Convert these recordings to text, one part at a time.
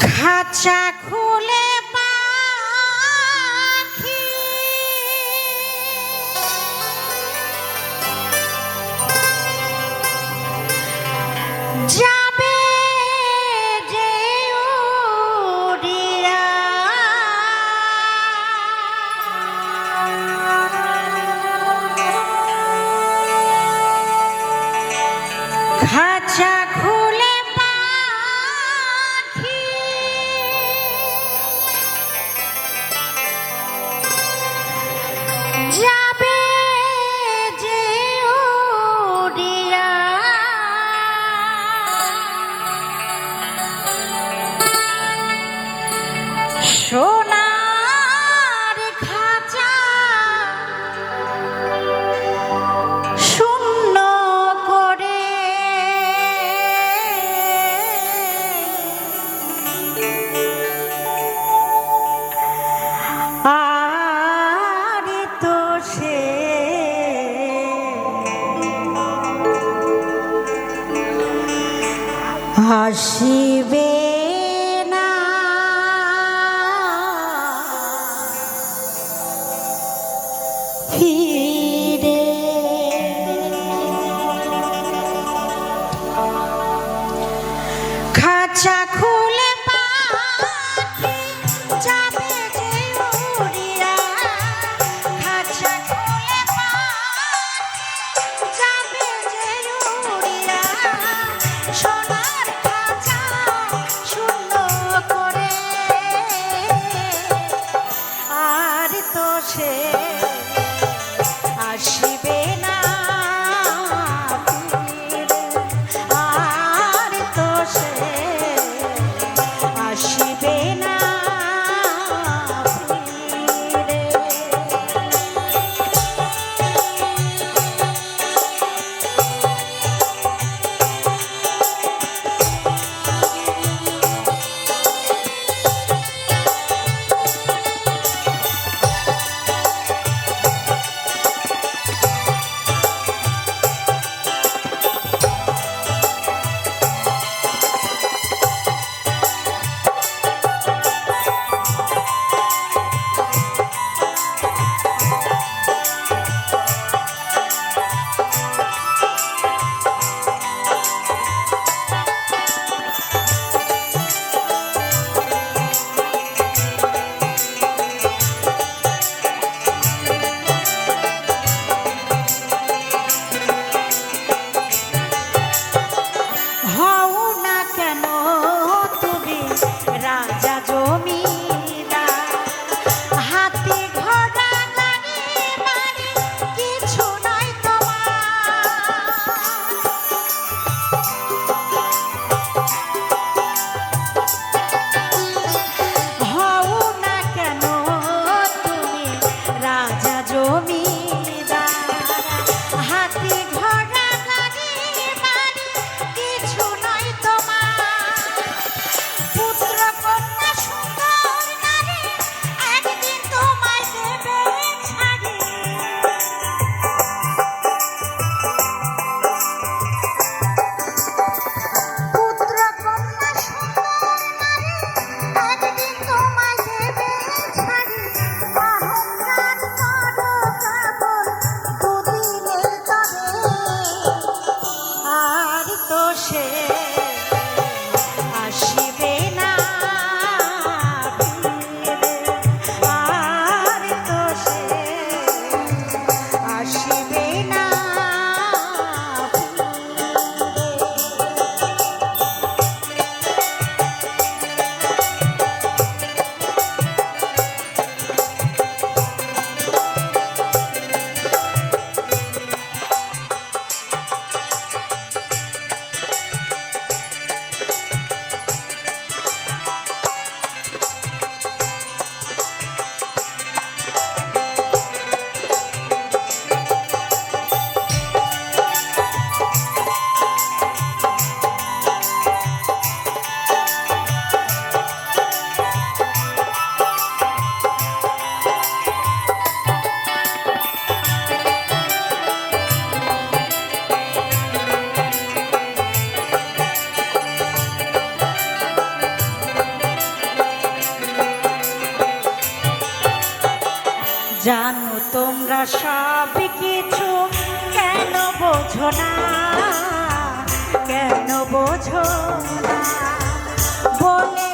খাঁচা খুলে হাসিবে না। ফিরে খাঁচা জানো তোমরা সব কিছু কেন বোঝো না? কেন বোঝো না? বলে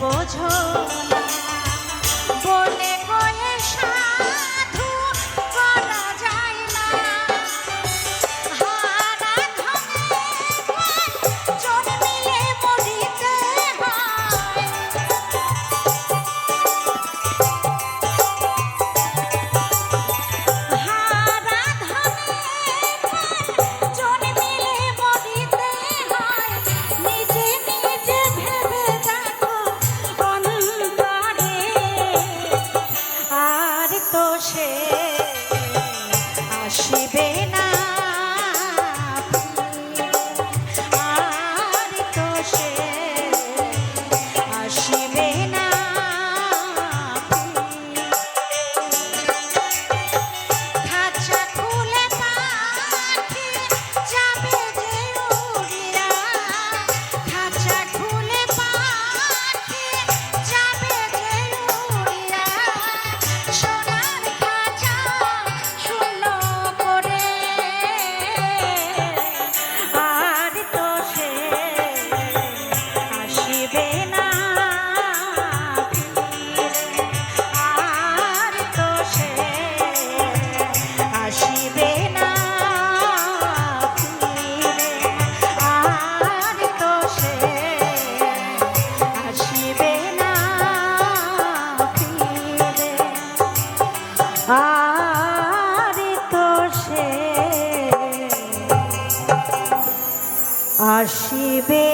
বোঝো না আসিবে